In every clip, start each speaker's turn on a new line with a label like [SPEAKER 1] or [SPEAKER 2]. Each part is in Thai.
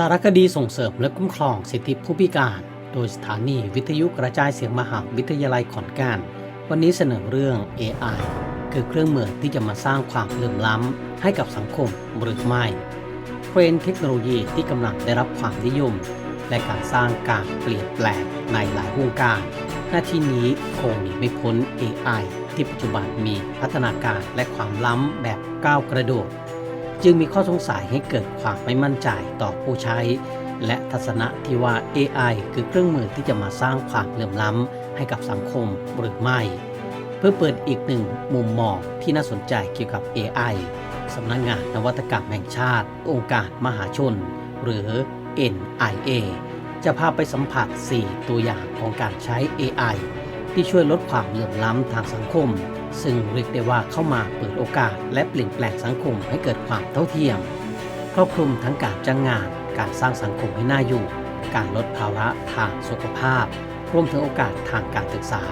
[SPEAKER 1] สารคดีส่งเสริมและคุ้มครองสิทธิผู้พิการ โดยสถานีวิทยุกระจายเสียงมหาวิทยาลัยขอนแก่นวันนี้เสนอเรื่อง AI คือเครื่องมือที่จะมาสร้างความเหลื่อมล้ำให้กับสังคมหรือไม่เทรนเทคโนโลยีที่กำลังได้รับความนิยม และการสร้างการเปลี่ยนแปลงในหลายวงการ หน้าที่นี้คงหนีไม่พ้น AI ที่ปัจจุบันมีพัฒนาการและความล้ำแบบก้าวกระโดด จึงมีข้อสงสัยให้เกิดความไม่มั่นใจต่อผู้ใช้ และทัศนะที่ว่า AI คือเครื่องมือที่จะมาสร้างความเหลื่อมล้ำให้กับสังคมหรือไม่ เพื่อเปิดอีกหนึ่งมุมมองที่น่าสนใจเกี่ยวกับ AI สำนักงงานนวัตกรรมแห่งชาติ องค์การมหาชน หรือ NIA จะพาไปสัมผัส 4 ตัวอย่างของการใช้ AI ที่ช่วยลดความเหลื่อมล้ำทางสังคม ซึ่งเรียกได้ว่าเข้ามาเปิดโอกาส และเปลี่ยนแปลงสังคมให้เกิดความเท่าเทียม ครอบคลุมทั้งการจ้างงาน การสร้างสังคมให้น่าอยู่ การลดภาระทางสุขภาพ รวมถึงโอกาสทางการศึกษา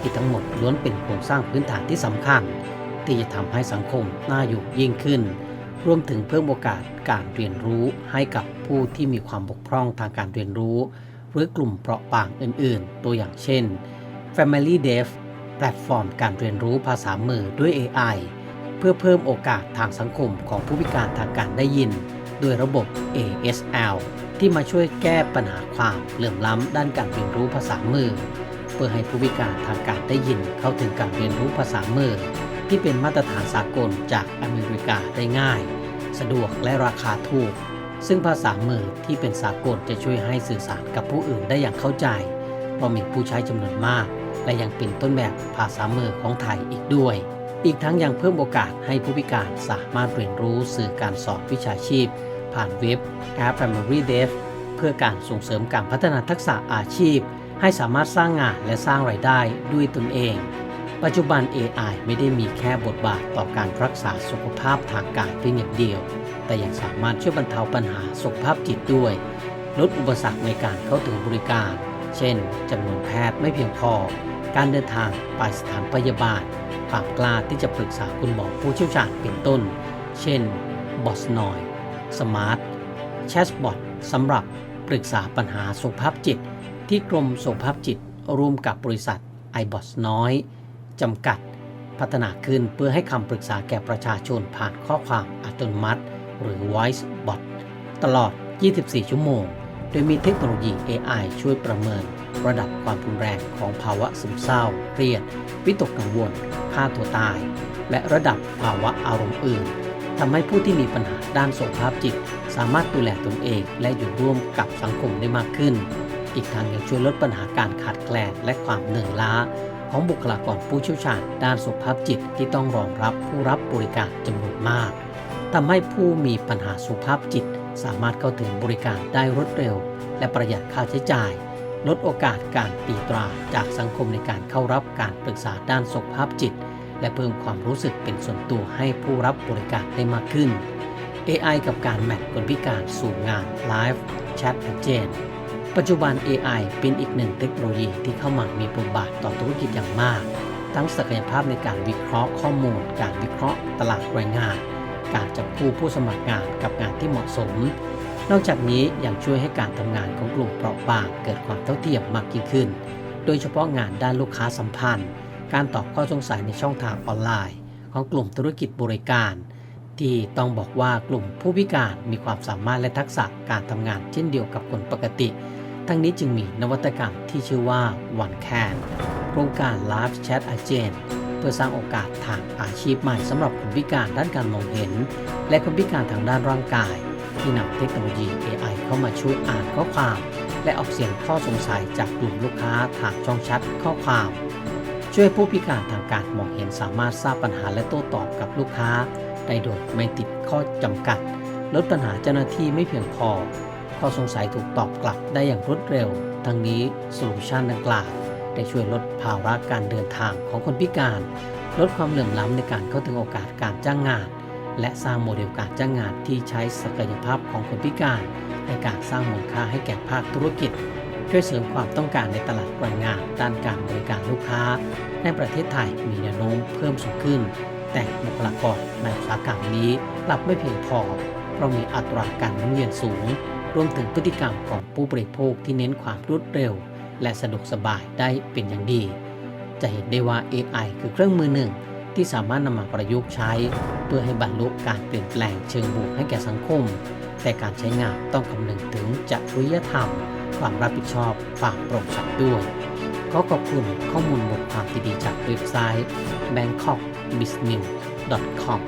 [SPEAKER 1] ที่ทั้งหมดล้วนเป็นโครงสร้างพื้นฐานที่สำคัญ ที่จะทำให้สังคมน่าอยู่ยิ่งขึ้น รวมถึงเพิ่มโอกาสการเรียนรู้ให้กับผู้ที่มีความบกพร่องทางการเรียนรู้ หรือกลุ่มเปราะบางอื่น ๆ ตัวอย่างเช่น Family Deaf แพลตฟอร์มการเรียนรู้ภาษามือด้วย AI เพื่อเพิ่มโอกาสทางสังคมของผู้พิการทางการได้ยินด้วยระบบ ASL ที่มาช่วยแก้ปัญหาความเหลื่อมล้ำด้านการเรียนรู้ภาษามือ เพื่อให้ผู้พิการทางการได้ยินเข้าถึงการเรียนรู้ภาษามือ ที่เป็นมาตรฐานสากลจากอเมริกาได้ง่าย สะดวกและราคาถูก ซึ่งภาษามือที่เป็นสากลจะช่วยให้สื่อสารกับผู้อื่นได้อย่างเข้าใจ เพราะมีผู้ใช้จำนวนมาก และยังเป็นต้นแบบภาษามือของไทยอีกด้วย อีกทั้งยังเพิ่มโอกาสให้ผู้พิการสามารถเรียนรู้สื่อการสอนวิชาชีพ ผ่านเว็บแอป Family Deaf เพื่อการส่งเสริมการพัฒนาทักษะอาชีพ ให้สามารถสร้างงานและสร้างรายได้ด้วยตนเอง ปัจจุบัน AI ไม่ได้มีแค่บทบาทต่อการรักษาสุขภาพทางกายเพียงอย่างเดียว แต่ยังสามารถช่วยบรรเทาปัญหาสุขภาพจิตด้วย ลดอุปสรรคในการเข้าถึงบริการ เช่นจำนวนแพทย์ไม่เพียงพอ การเดินทางไปสถานพยาบาล ความกล้าที่จะปรึกษาคุณหมอผู้เชี่ยวชาญเป็นต้น เช่นบอสนอยสมาร์ทแชทบอทสำหรับปรึกษาปัญหาสุขภาพจิต ที่กรมสุขภาพจิต ร่วมกับบริษัท i b o s น้อยจำกัด พัฒนาขึ้นเพื่อให้คำปรึกษาแก่ประชาชนผ่านข้อความอัตโนมัติ หรือ Voice Bot ตลอด 24 ชั่วโมง โดยมีเทคโนโลยี AI ช่วยประเมิน ระดับความรุนแรงของภาวะซึมเศร้า เครียด วิตกกังวลฆ่าตัวตาย และระดับภาวะอารมณ์อื่นทำให้ผู้ที่มีปัญหาด้านสุขภาพจิต สามารถดูแลตนเองและอยู่ร่วมกับสังคมได้มากขึ้น อีกทางยังช่วยลดปัญหาการขาดแคลนและความเหนื่อยล้า ของบุคลากรผู้เชี่ยวชาญด้านสุขภาพจิตที่ต้องรองรับผู้รับบริการจำนวนมากทำให้ผู้มีปัญหาสุขภาพจิต สามารถเข้าถึงบริการได้รวดเร็ว และประหยัดค่าใช้จ่าย ลดโอกาสการตีตราจากสังคมในการเข้ารับการปรึกษาด้านสุขภาพจิต และเพิ่มความรู้สึกเป็นส่วนตัวให้ผู้รับบริการได้มากขึ้น AI กับการแมทคนพิการสู่งาน Live Chat a g e n ปัจจุบัน AI เป็นอีกหนึ่งเทคโนโลยีที่เข้ามามีบทบาทต่อธุรกิจอย่างมาก ทั้งศักยภาพในการวิเคราะห์ข้อมูล การวิเคราะห์ตลาดแรงงาน การจับคู่ผู้สมัครงานกับงานที่เหมาะสม นอกจากนี้ยังช่วยให้การทำงานของกลุ่มเปราะบางเกิดความเท่าเทียมมากยิ่งขึ้น โดยเฉพาะงานด้านลูกค้าสัมพันธ์ การตอบข้อสงสัยในช่องทางออนไลน์ ของกลุ่มธุรกิจบริการ ที่ต้องบอกว่ากลุ่มผู้พิการมีความสามารถและทักษะการทำงานเช่นเดียวกับคนปกติ ทั้งนี้จึงมีนวัตกรรมที่ชื่อว่า One Can โครงการ Live Chat Agent เพื่อสร้างโอกาสทางอาชีพใหม่สำหรับคนพิการด้านการมองเห็น และคนพิการทางด้านร่างกาย ที่นำเทคโนโลยี AI เข้ามาช่วยอ่านข้อความ และออกเสียงข้อสงสัยจากกลุ่มลูกค้าทางช่องแชทข้อความ ช่วยผู้พิการทางการมองเห็นสามารถทราบปัญหาและโต้ตอบกับลูกค้า ได้โดยไม่ติดข้อจำกัด ลดปัญหาเจ้าหน้าที่ไม่เพียงพอข้อสงสัยถูกตอบกลับได้อย่างรวดเร็ว ทั้งนี้โซลูชันดังกล่าว ได้ช่วยลดภาระการเดินทางของคนพิการ ลดความเหลื่อมล้ำในการเข้าถึงโอกาสการจ้างงาน และสร้างโมเดลการจ้างงานที่ใช้ศักยภาพของคนพิการในการสร้างมูลค่าให้แก่ภาคธุรกิจ ช่วยเสริมความต้องการในตลาดแรงงานด้านการบริการลูกค้า ในประเทศไทยมีแนวโน้มเพิ่มสูงขึ้น แต่บุคลากรในอุตสาหกรรมนี้กลับไม่เพียงพอเพราะมีอัตราการหมุนเวียนสูง รวมถึงพฤติกรรมของผู้บริโภคที่เน้นความรวดเร็ว และสะดวกสบายได้เป็นอย่างดี จะเห็นได้ว่า AI คือเครื่องมือหนึ่ง ที่สามารถนำมาประยุกต์ใช้ เพื่อให้บรรลุการเปลี่ยนแปลงเชิงบวกให้แก่สังคม แต่การใช้งานต้องคำนึงถึงจริยธรรม ความรับผิดชอบความโปร่งใสด้วยขอขอบคุณข้อมูลบทความดีๆจากเว็บไซต์ bangkokbusiness.com